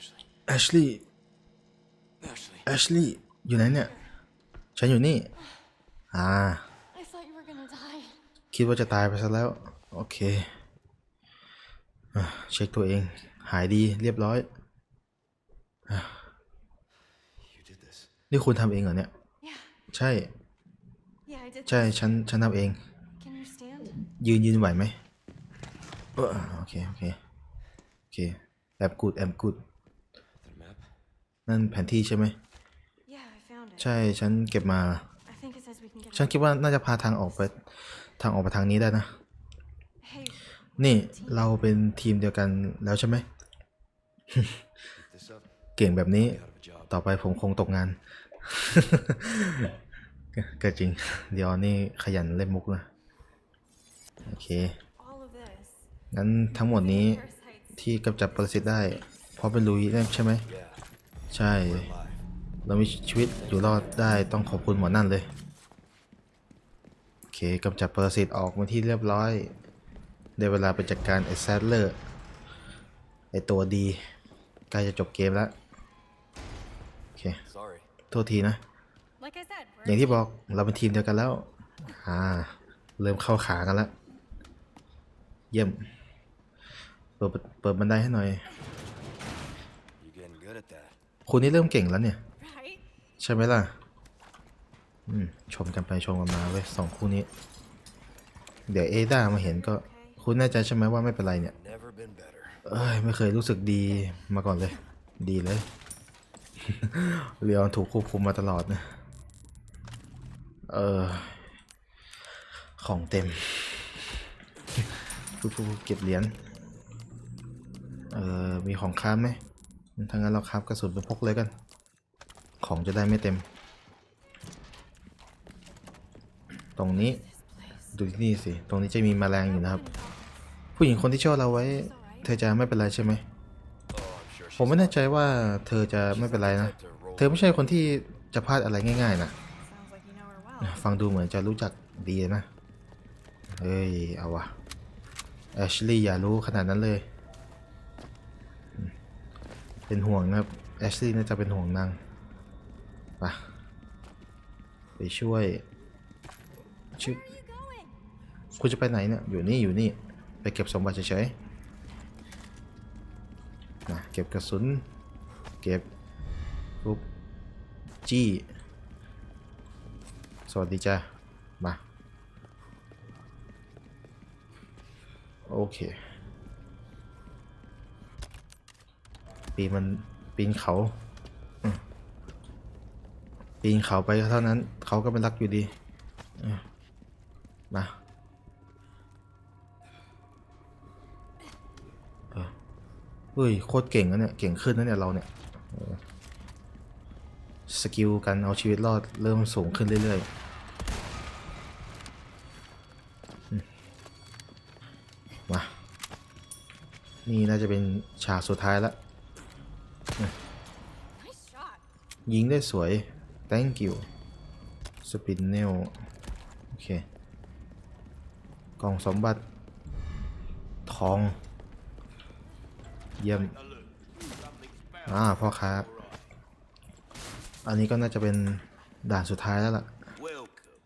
Ashley. แอชลีย์ Ashley. แอชลีย์อยู่ไหนเนี่ย ฉันอยู่นี่ อ่า I thought you were gonna die. คิดว่าจะตายไปซะแล้ว โอเคอะเช็คตัวเอง หายดีเรียบร้อย You did this. นี่คุณทำเองเหรอเนี่ย Yeah, ใช่ yeah, I did. ใช่ ฉัน ฉันทำเอง Can you stand? ยืนยืนไหวไหมเออโอเค โอเค โอเคแอบกูดแอบกูด The map. นั่นแผนที่ใช่ไหม Yeah, I found it. ใช่ ฉันเก็บมา I think it says we can get. ฉัน out. คิดว่าน่าจะพาทางออกไป ทางออกไปทางนี้ได้นะ Hey, นี่เราเป็นทีมเดียวกันแล้วใช่ไหม Keep this up. เก่งแบบนี้ Out of a job. ต่อไปผมคงตกงานก็ก็จริง เดี๋ยวนี่ขยันเล่นมุกนะ โอเค all of this. งั้นทั้งหมดนี้ Parasites. ที่กำจัดปรสิตได้ เพราะเป็นลุยนั่นใช่ไหม Yeah. ใช่ Live. เรามีชีวิตอยู่รอดได้ต้องขอบคุณหมอนั่นเลย โอเคกำจัดปรสิตออกมาที่เรียบร้อย ได้เวลาไปจัดการไอ้แซดเลอร์ไอ้ตัวดีใกล้จะจบเกมแล้ว โอเค Sorry. โทษทีนะ Like I said, อย่างที่บอกเราเป็นทีมเดียวกันแล้ว อ่า เริ่มเข้าขากันแล้ว เยี่ยม เปิดเปิดบันไดให้หน่อย คุณนี่เริ่มเก่งแล้วเนี่ย right? ใช่ไหมล่ะ อืม ชมกันไปชมกันมาเว้ยสองคู่นี้ เดี๋ยวเอด้ามาเห็นก็ คุณแน่ใจใช่ไหมว่าไม่เป็นไรเนี่ย Never been better. เอ้ย ไม่เคยรู้สึกดีมาก่อนเลย ดีเลย เรียนถูกควบคุมมาตลอดนะ เออ ของเต็มฟูฟูเก็บเหรียญ เออมีของค้าไหม ถ้างั้นเราค้ากระสุนไปพกเลยกัน ของจะได้ไม่เต็ม ตรงนี้ดูที่นี่สิ ตรงนี้จะมีแมลงอยู่นะครับ ผู้หญิงคนที่ช่วยเราไว้ เธอจะไม่เป็นไรใช่ไหม ผมไม่แน่ใจว่าเธอจะไม่เป็นไรนะ เธอไม่ใช่คนที่จะพลาดอะไรง่าย ๆ นะ ฟังดูเหมือนจะรู้จักดีนะ เฮ้ย เอาวะแอชลีย์อย่ารู้ขนาดนั้นเลย เป็นห่วงนะครับแอชลีย์น่าจะเป็นห่วงนางไปะไปช่วยชึบ Where are you going? คุณจะไปไหนเนี่ยอยู่นี่อยู่นี่ ไปเก็บสมบัติเฉยๆนะเก็บกระสุน เก็บปุ๊บจี้ สวัสดีจ้ามา โอเค ปีมันปีนเขาปีนเขาไปเท่านั้น เขาก็ไม่รักอยู่ดีมาเอ้ยโคตรเก่งนะเนี่ย เก่งขึ้นนะเนี่ยเราเนี่ยสกิลการเอาชีวิตรอดเริ่มสูงขึ้นเรื่อยๆมมานี่น่าจะเป็นฉากสุดท้ายแล้ว ยิงได้สวย thank you สปินเนลโอเค กล่องสมบัติ ทอง เยี่ยม อ่า พ่อค้า อันนี้ก็น่าจะเป็นด่านสุดท้ายแล้วล่ะ Welcome.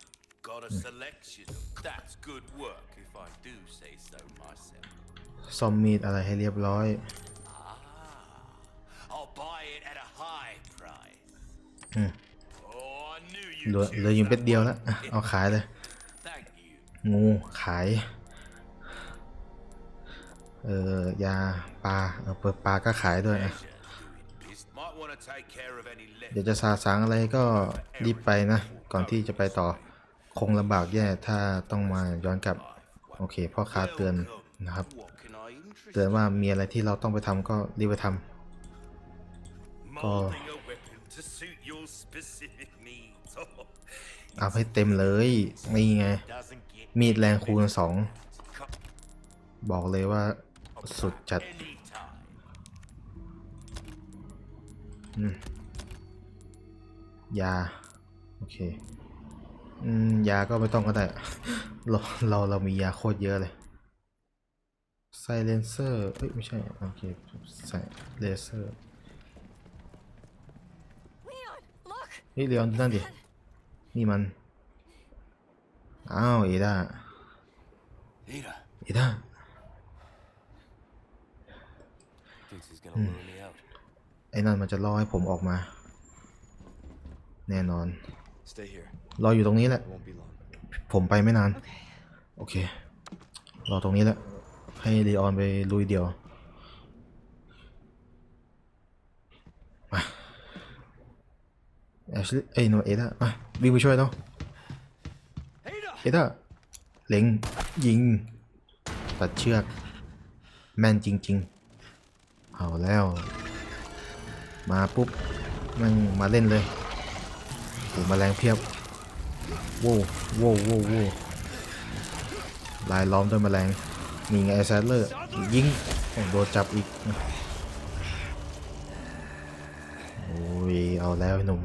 Got a selection. That's good work, if I do say so myself. ซอมมีดอะไรให้เรียบร้อย เหลือเหลืออยู่เป็ดเดียวแล้วเอาขายเลย งูขาย เอ่อยาปลาเออเปิดปลาก็ขายด้วยอะเดี๋ยวจะสาสางอะไรก็รีบไปนะ ก่อนที่จะไปต่อคงลำบากแย่ถ้าต้องมาย้อนกลับ โอเคพ่อค้าเตือนนะครับ เตือนว่ามีอะไรที่เราต้องไปทำก็รีบไปทำ Molding เอาให้เต็มเลย นี่ไง มีดแรงคูณสอง บอกเลยว่าสุดจัดยา โอเคยาก็ไม่ต้องก็ได้ เราเราเรามียาโคตรเยอะเลยไซเลนเซอร์เอ้ย ไม่ใช่ โอเคใส่เลเซอร์เฮ้เลี้ยงนั่นดิ นี่มัน อ้าวเอดา Ada เอดา thinks he's gonna lure me out. ไอ้นั่นมันจะล่อให้ผมออกมา แน่นอน Stay here. รออยู่ตรงนี้แหละ It won't be long. ผมไปไม่นาน Okay. โอเค รอตรงนี้แหละ ให้ลีออนไปลุยเดียว มาแอ ชลเอ้ยโนเอด้ามาวิ่งไปช่วยเนาะเอด้าเล็งยิง ตัดเชือก แม่นจริง ๆ เอาแล้ว มาปุ๊บมันมาเล่นเลยโอ้แมาแรงเพียบโว้โว้โว้โว้ลายล้อมด้วยแมลงมีไงแซดเลอร์ยิงโดนจับอีก โอ้ย เอาแล้วหนุ่ม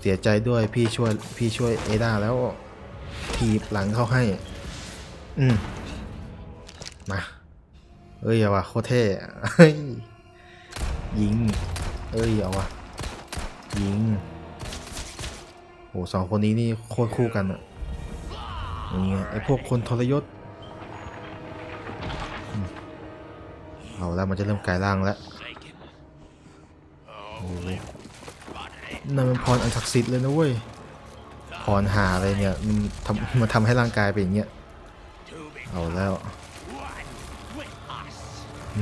เสียใจด้วยพี่ช่วยพี่ช่วยเอดาแล้วถีบหลังเข้าให้ อืมมาเอ้ยเอาว่ะโคตรเท่เฮ้ยยิง เอ้ยเอาว่ะยิงโหสองคนนี้นี่โคตรคู่กันอะนี่ไงไอพวกคนทรยศเอาแล้วมันจะเริ่มกลายร่างแล้วโอ้ นั่นมันพรอันศักดิ์สิทธิ์เลยนะเว้ยพรหาอะไรเนี่ยมันทำมันทำให้ร่างกายเป็นอย่างเงี้ยเอาแล้วม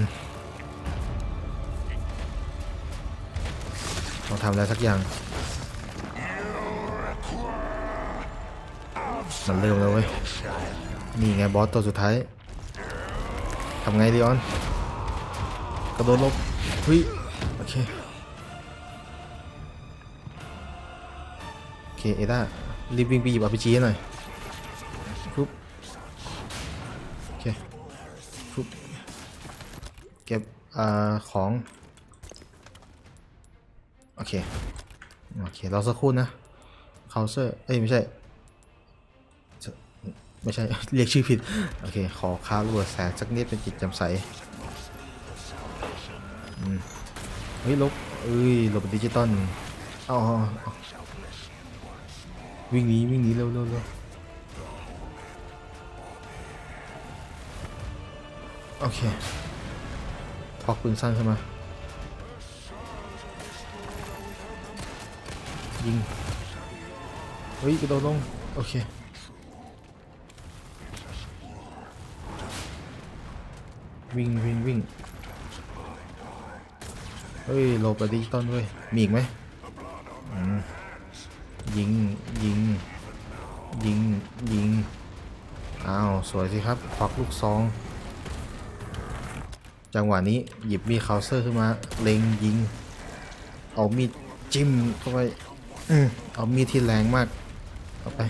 ต้องทำอะไรสักอย่างมันเริ่มแล้วเว้ยนี่ไงบอสตัวสุดท้ายทำไงดิออนกระโดดลบเฮ้ยโอเค เคเอด้ารีบวิ่งไปหยิบอาพีจีหน่อยปุ๊บโอเคปุ๊บเก็บอ่าของ โอเค โอเครอสักครู่นะเคาน์เซอร์ เอ้ย ไม่ใช่ ไม่ใช่ เรียกชื่อผิด โอเค ขอค้าระเบิดแสงสักนิดเป็นจิตจำใสอืมเฮ้ยลบเอ้ยลบดิจิตอลอาเอาเอา วิ่งหนีวิ่งหนีเร็วเร็วเร็วโอเคพอกปืนสั้นขึ้นมายิง เฮ้ยกระโดดลง โอเควิ่งวิ่งวิ่งเฮ้ยโลบดิจิตอลเว้ยมีอีกไหมอืมยิงยิง ยิง ยิง อ้า วสวยสิครับควักลูกซอง จังหวะนี้หยิบมีดเคาน์เซอร์ขึ้นมา เล็งยิง เอามีดจิ้มเข้าไปอเอามีดที่แรงมากเอาไป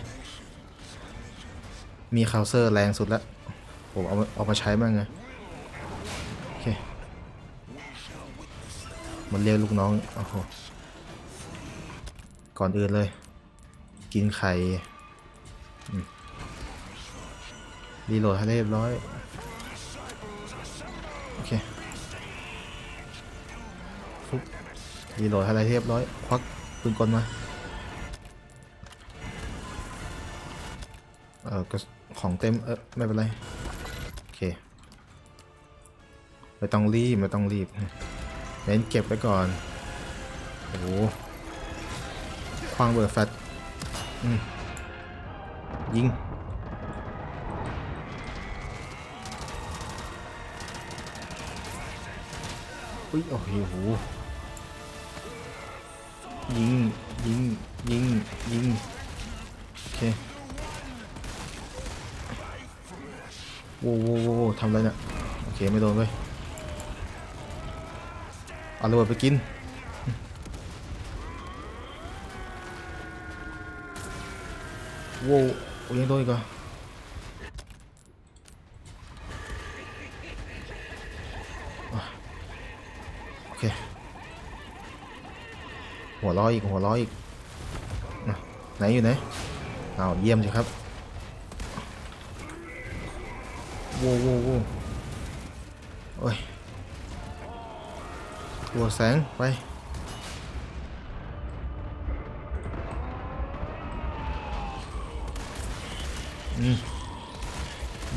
มีเคาน์เซอร์แรงสุดแล้ว ผมเอาเอามาใช้บ้างไงโอเค มันเรียกลูกน้องโอ้โหก่อนอื่นเลย กินไข่ รีโหลดให้เรียบร้อย โอเคฟุบรีโหลดให้อะไรเรียบร้อย ควักปืนกลมา เออก็ของเต็ม เออไม่เป็นไร โอเค ไม่ต้องรีบ ไม่ต้องรีบ เน้นเก็บไว้ก่อน โอ้โหควางเบอร์แฟตยิง อุ้ยโอ้โหยิงยิงยิงยิงโอเคโว้โว้โว้ทำอะไรเนี่ยโอเคไม่โดนเว้ยเอาระเบิดไปกินโว้โอ้ยยังโดนอีกอะ เค หัวร้อยอีกหัวร้อยอีกไหนอยู่ไหนเอาเยี่ยมสิครับโว้โว้โว้โอ้ยหัวแสงไป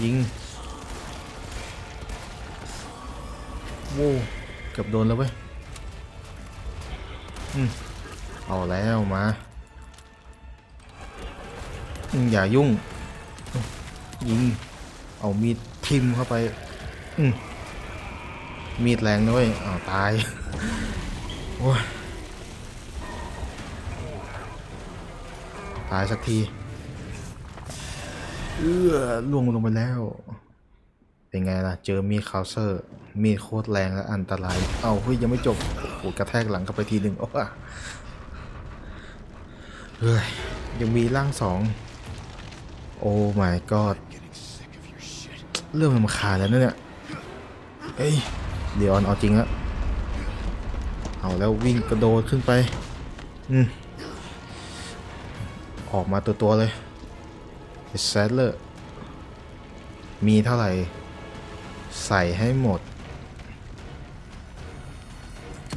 ยิงโว้ เกือบโดนแล้วเว้ยอืมเอาแล้วมาอย่ายุ่ง ยิง เอามีดทิมเข้าไป อืมมีดแรงด้วยอ้าวตาย โอ้ย ตายสักที เอื้อล่วงลงไปแล้ว เป็นไงล่ะ เจอมีดคาวเซอร์ มีโคตรแรงและอันตราย เอาเฮ้ยยังไม่จบ โอ้โหกระแทกหลังเข้าไปทีหนึ่งโอ้ยเฮ้ยยังมีร่างสองโอ้ my god เริ่มลำคาญแล้วเนี่ยเอ้ยเดี๋ยวออนเอาจริงแล้วเอาแล้ววิ่งกระโดดขึ้นไป อืม ออกมาตัวตัวเลยแซดเลอร์มีเท่าไหร่ ใส่ให้หมด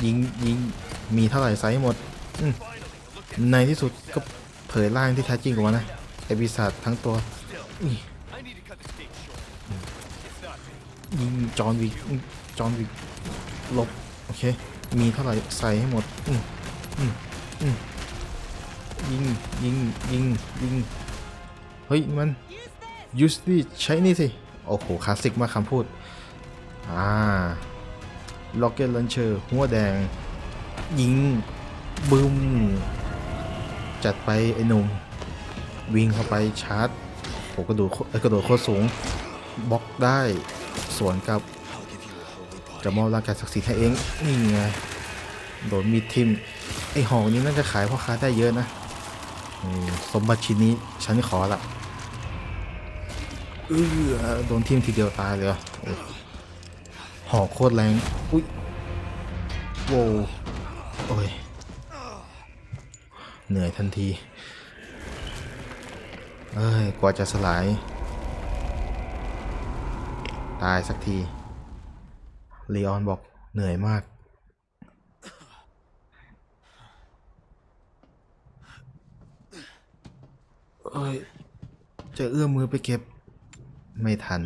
ยิงยิงมีเท่าไหร่ใส่ให้หมดอืมในที่สุดก็เผยร่างที่แท้จริงของมันนะไอปีศาจทั้งตัวนี่ยิงจอนวิกจอนวิกลบโอเค มีเท่าไหร่ใส่ให้หมดอืมอืมอืมยิงยิงยิงยิงเฮ้ยมัน use this ใช้นี่สิ โอ้โหคลาสสิกมากคำพูด อ่า rocket launcher หัวแดง ยิงบึ้ม จัดไปไอ้หนุ่มวิ่งเข้าไปชาร์จโหกระโดดโคเอ้กระโดดโคตรสูงบล็อกได้สวนกับจะมอบร่างกายศักดิ์สิทธิ์ให้เองนี่ไงโดนมีดทิมไอหอกนี้น่าจะขายพ่อค้าได้เยอะนะสมบัติชิ้นนี้ฉันขอละเออโดนทิมทีเดียวตายเลยอโอ้ หอกโคตรแรง อุ้ยโว้โอ้ย เหนื่อยทันทีเอ้ย กว่าจะสลาย ตายสักทีลีออนบอกเหนื่อยมาก เอ้ย จะเอื้อมมือไปเก็บ ไม่ทัน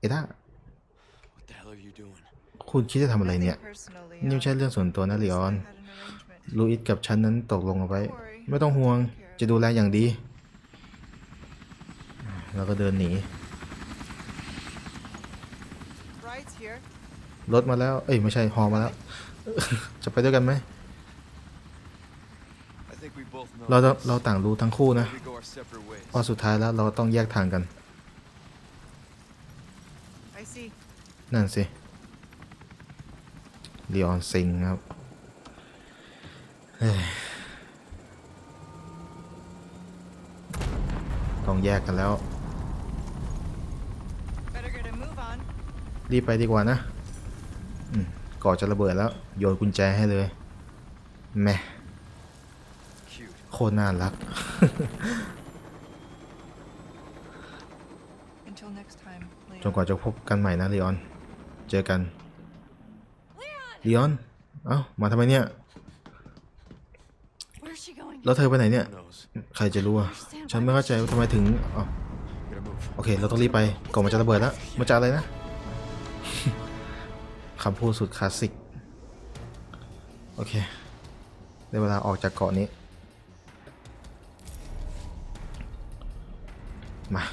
เอด้า what the hell are you doing? คุณคิดจะทำอะไรเนี่ย Personally, นี่ไม่ใช่เรื่องส่วนตัวนะลีออน I had an arrangement. ลูอิสกับฉันนั้นตกลงเอาไว้ ไม่ต้องห่วง จะดูแลอย่างดี แล้วก็เดินหนี Ride's here. รถมาแล้ว เอ้ย ไม่ใช่ฮอมาแล้ว จะไปด้วยกันไหม I think we both know เราต้องเราต่างรู้ทั้งคู่นะ we go our separate ways. เพราะสุดท้ายแล้วเราต้องแยกทางกัน I see. นั่นสิเลีออนซิงครับเฮ้ยต้องแยกกันแล้ว Better get a move on. รีบไปดีกว่านะอืมก่อนจะระเบิดแล้ว โยนกุญแจให้เลยแหม่ Cute. โคตรน่ารัก จนกว่าจะพบกันใหม่นะลีออน เจอกัน Leon! ลีออน เอ้า มาทำไมเนี่ย Where's she going? แล้วเธอไปไหนเนี่ย Who knows? ใครจะรู้อะ ฉันไม่เข้าใจว่าทำไมถึงอ๋อ Gotta move. โอเค เราต้องรีบไปก่อนมันจะระเบิดแล้วมันจะอะไรนะคำพูดสุดคลาสสิก โอเค ได้เวลาออกจากเกาะนี้ มา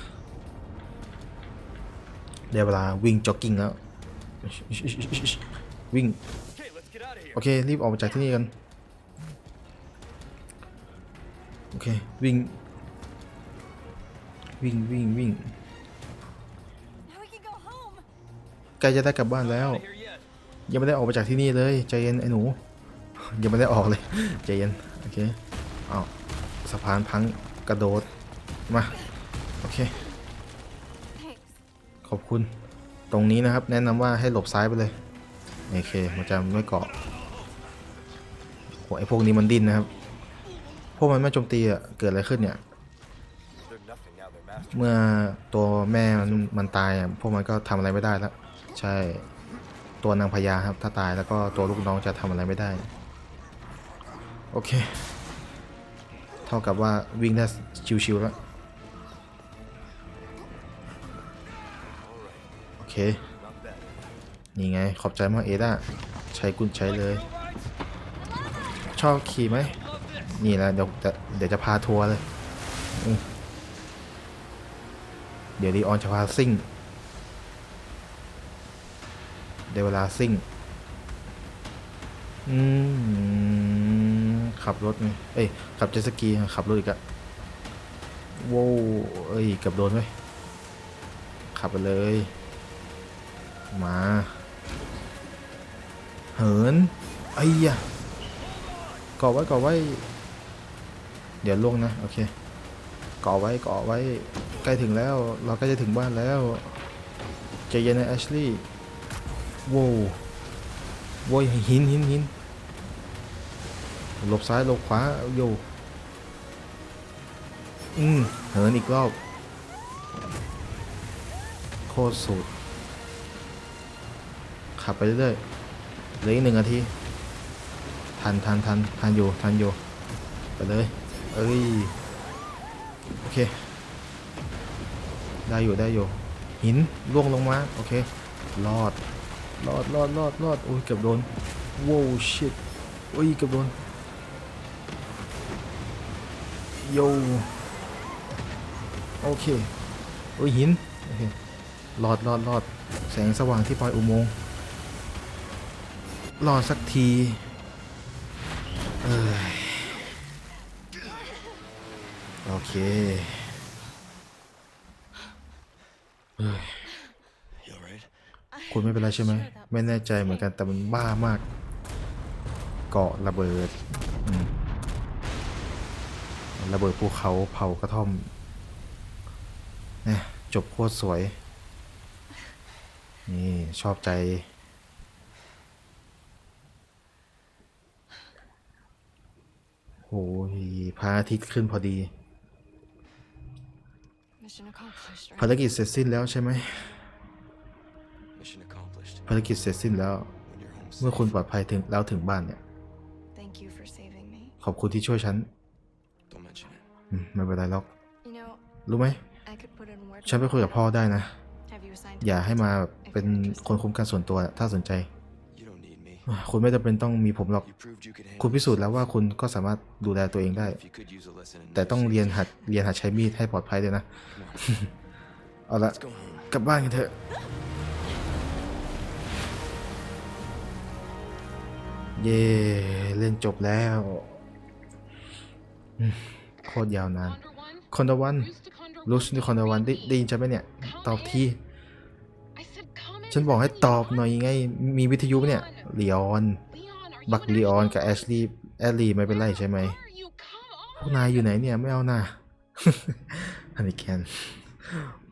ได้เวลาวิ่งจ็อกกิ้งแล้ว วิ่ง โอเค รีบออกมาจากที่นี่กัน โอเค วิ่ง วิ่งวิ่งวิ่งใกล้จะได้กลับบ้านแล้ว ยังไม่ได้ออกมาจากที่นี่เลย ใจเย็นไอ้หนู ยังไม่ได้ออกเลย ใจเย็น โอเค เอาสะพานพังกระโดด มา โอเค ขอบคุณตรงนี้นะครับ แนะนำว่าให้หลบซ้ายไปเลยโอเคมันจะไม่เกาะโหไอพวกนี้มันดิ้นนะครับ พวกมันไม่โจมตีอะเกิดอะไรขึ้นเนี่ย เมื่อตัวแม่มันมันตายอะพวกมันก็ทำอะไรไม่ได้แล้วใช่ตัวนางพญาครับ ถ้าตายแล้วก็ตัวลูกน้องจะทำอะไรไม่ได้ โอเค เท่ากับว่าวิ่งได้ชิวๆแล้ว นี่ไง ขอบใจมากเอด้าใช้กุญใช้เลย ชอบขี่ไหม นี่แหละเดี๋ยวจะเดี๋ยวจะพาทัวร์เลย เดี๋ยวดีออนจะพาซิ่งเดี๋ยวเวลาซิ่ง อืม ขับรถไงเอ้ย ขับเจสกีขับรถอีกอะโว้วเอ้ยเกือบโดนไหมขับไปเลย มา เหินไอ้ยะก่อไว้ก่อไว้ เดี๋ยวล่วงนะ โอเคก่อไว้ก่อไว้ ใกล้ถึงแล้ว เราใกล้จะถึงบ้านแล้วใจเย็นนะแอชลี่โว้วโว้ยหินหินหินหลบซ้ายหลบขวาโยอืมเหินอีกรอบโคตรสุด ขับไปเรื่อยๆเหลืออีกหนึ่งนาทีทันทันทันทันอยู่ทันอยู่ไปเลยเอ้ยโอเค ได้อยู่ได้อยู่ หินล่วงลงมา โอเครอดรอดรอดรอดรอดโอ้ยเกือบโดนโว้วชิตโอ้ยเกือบโดนโยโอเคโอ้ยหินโอเครอดรอดรอดแสงสว่างที่ปลายอุโมงค์ รอสักทีโอเคเคุณไม่เป็นไรใช่ไหม ไม่แน่ใจเหมือนกันแต่มันบ้ามาก เกาะระเบิด ระเบิดภูเขาเผากระท่อมเนี่ยจบโคตรสวย นี่ ชอบใจ โอ้ยพระอาทิตย์ขึ้นพอดี Mission accomplished, right? ภารกิจเสร็จสิ้นแล้วใช่ไหม Mission accomplished. ภารกิจเสร็จสิ้นแล้ว When you're home เมื่อคุณปลอดภัยถึงแล้วถึงบ้านเนี่ย Thank you for saving me. ขอบคุณที่ช่วยฉัน don't mention it. อืมไม่เป็นไรหรอก You know, รู้ไหม I could put in word. ฉันไปคุยกับพ่อได้นะ Have you assigned อย่า to ให้มา if เป็น you're interested? คนคุ้มกันส่วนตัวถ้าสนใจ คุณไม่จำเป็นต้องมีผมหรอก You proved you could คุณ handle พิสูจน์ yourself. แล้วว่าคุณก็สามารถดูแลตัวเองได้ If you could use a lesson in แต่ต้องเรียน negotiation. หัดเรียนหัดใช้มีดให้ปลอดภัยด้วยนะ เอาละ Let's go home. กลับบ้านกันเถอะ เย่เล่นจบแล้วอืมโคตรยาวนานคอนดวันรู้สึกคอนดวันได้ได้ยินใช่ไหมเนี่ย ตอบที ฉันบอกให้ตอบหน่อยไง มีวิทยุเนี่ยลีออน บักลีออนกับแอชลีย์แอลลีไม่เป็นไรใช่ไหม พวกนายอยู่ไหนเนี่ย ไม่เอาหน่าฮันนี่แคน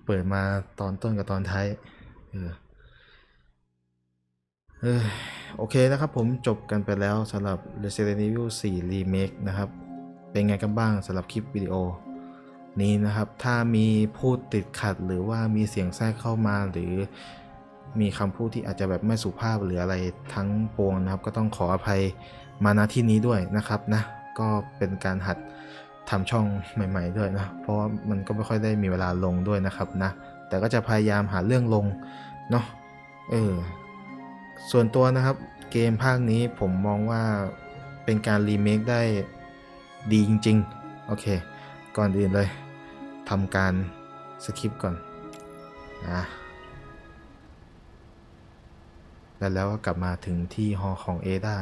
เปิดมาตอนต้นกับตอนท้ายเออเออโอเคนะครับผมจบกันไปแล้วสำหรับ Resident Evil 4 Remake นะครับ เป็นไงกันบ้างสำหรับคลิปวิดีโอ นี้นะครับ ถ้ามีพูดติดขัดหรือว่ามีเสียงแทรกเข้ามาหรือ มีคำพูดที่อาจจะแบบไม่สุภาพหรืออะไรทั้งปวงนะครับ ก็ต้องขออภัยมาณที่นี้ด้วยนะครับนะก็เป็นการหัดทำช่องใหม่ ๆ ด้วยนะ เพราะมันก็ไม่ค่อยได้มีเวลาลงด้วยนะครับนะ แต่ก็จะพยายามหาเรื่องลงเนาะเออส่วนตัวนะครับเกมภาคนี้ผมมองว่าเป็นการรีเมคได้ดีจริง ๆ โอเค ก่อนอื่นเลยทำการสคริปต์ก่อนอะ แล้วแล้วก็กลับมาถึงที่ฮอของเอดา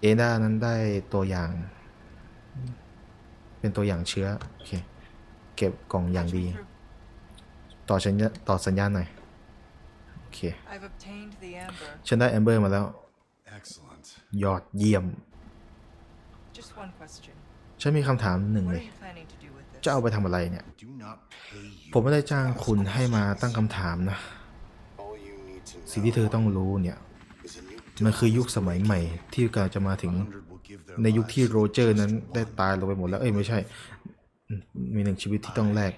เอดานั้นได้ตัวอย่าง เป็นตัวอย่างเชื้อโอเคเก็บกล่องอย่างดี ต่อสัญญาต่อสัญญาณหน่อยโอเค I've obtained the amber. ฉันได้แอมเบอร์มาแล้ว Excellent. ยอดเยี่ยม Just one question. ฉันมีคำถามหนึ่ง What เล are ย you planning to do with this? จะเอาไปทำอะไรเนี่ย Do not pay you. ผมไม่ได้จ้างคุณให้มาตั้งคำถามนะ สิ่งที่เธอต้องรู้เนี่ยมันคือยุคสมัยใหม่ที่กำลังจะมาถึงในยุคที่โรเจอร์นั้นได้ตายลงไปหมดแล้ว เอ้ยไม่ใช่ มีหนึ่งชีวิตที่ต้องแลก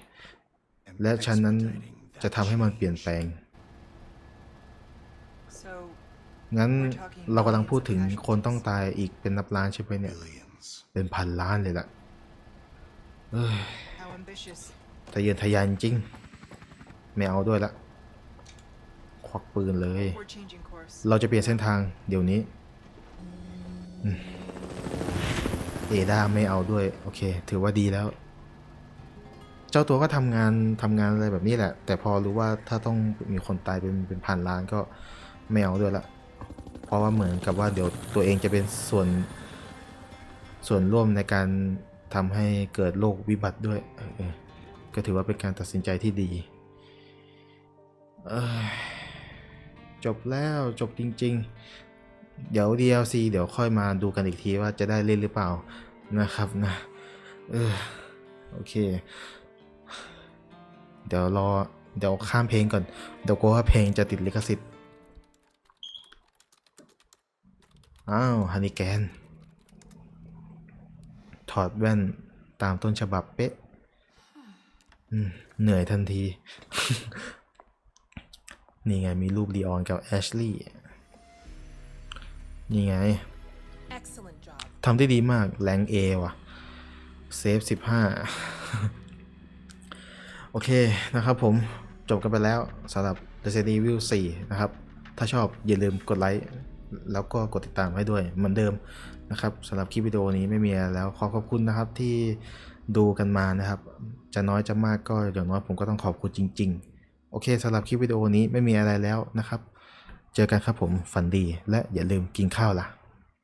และฉันนั้นจะทำให้มันเปลี่ยนแปลง งั้นเรากำลังพูดถึงคนต้องตายอีกเป็นนับล้านใช่ไหมเนี่ย เป็นพันล้านเลยล่ะเอ้ยทะเยอทะยานจริง ไม่เอาด้วยละ ควักปืนเลย We're changing course. เราจะเปลี่ยนเส้นทางเดี๋ยวนี้อืมเอดาไม่เอาด้วย โอเค ถือว่าดีแล้ว เจ้าตัวก็ทำงานทำงานอะไรแบบนี้แหละ แต่พอรู้ว่าถ้าต้องมีคนตายเป็นเป็นพันล้านก็ไม่เอาด้วยละเพราะว่าเหมือนกับว่าเดี๋ยวตัวเองจะเป็นส่วน ส่วนร่วมในการทำให้เกิดโรควิบัติด้วยเออเออก็ถือว่าเป็นการตัดสินใจที่ดี เอ้ย จบแล้วจบจริง ๆ เดี๋ยว DLC เดี๋ยวค่อยมาดูกันอีกทีว่าจะได้เล่นหรือเปล่านะครับนะเออโอเค เดี๋ยวรอเดี๋ยวข้ามเพลงก่อน เดี๋ยวกลัวว่าเพลงจะติดลิขสิทธิ์ อ้าวฮันนี่แกน ถอดแว่นตามต้นฉบับเป๊ะเหนื่อยทันที นี่ไงมีรูปลีออนกับแอชลีย์นี่ไง Excellent job. ทำได้ดีมากแรงเอว่ะเซฟ15โอเคนะครับผมจบกันไปแล้วสำหรับ Resident Evil 4 นะครับ ถ้าชอบอย่าลืมกดไลค์แล้วก็กดติดตามให้ด้วยเหมือนเดิมนะครับสำหรับคลิปวิดีโอนี้ไม่มีอะไรแล้วขอขอบคุณนะครับที่ดูกันมานะครับ จะน้อยจะมากก็อย่างน้อยผมก็ต้องขอบคุณจริง ๆ โอเคสำหรับคลิปวิดีโอนี้ไม่มีอะไรแล้วนะครับ เจอกันครับผมฝันดีและอย่าลืมกินข้าวล่ะ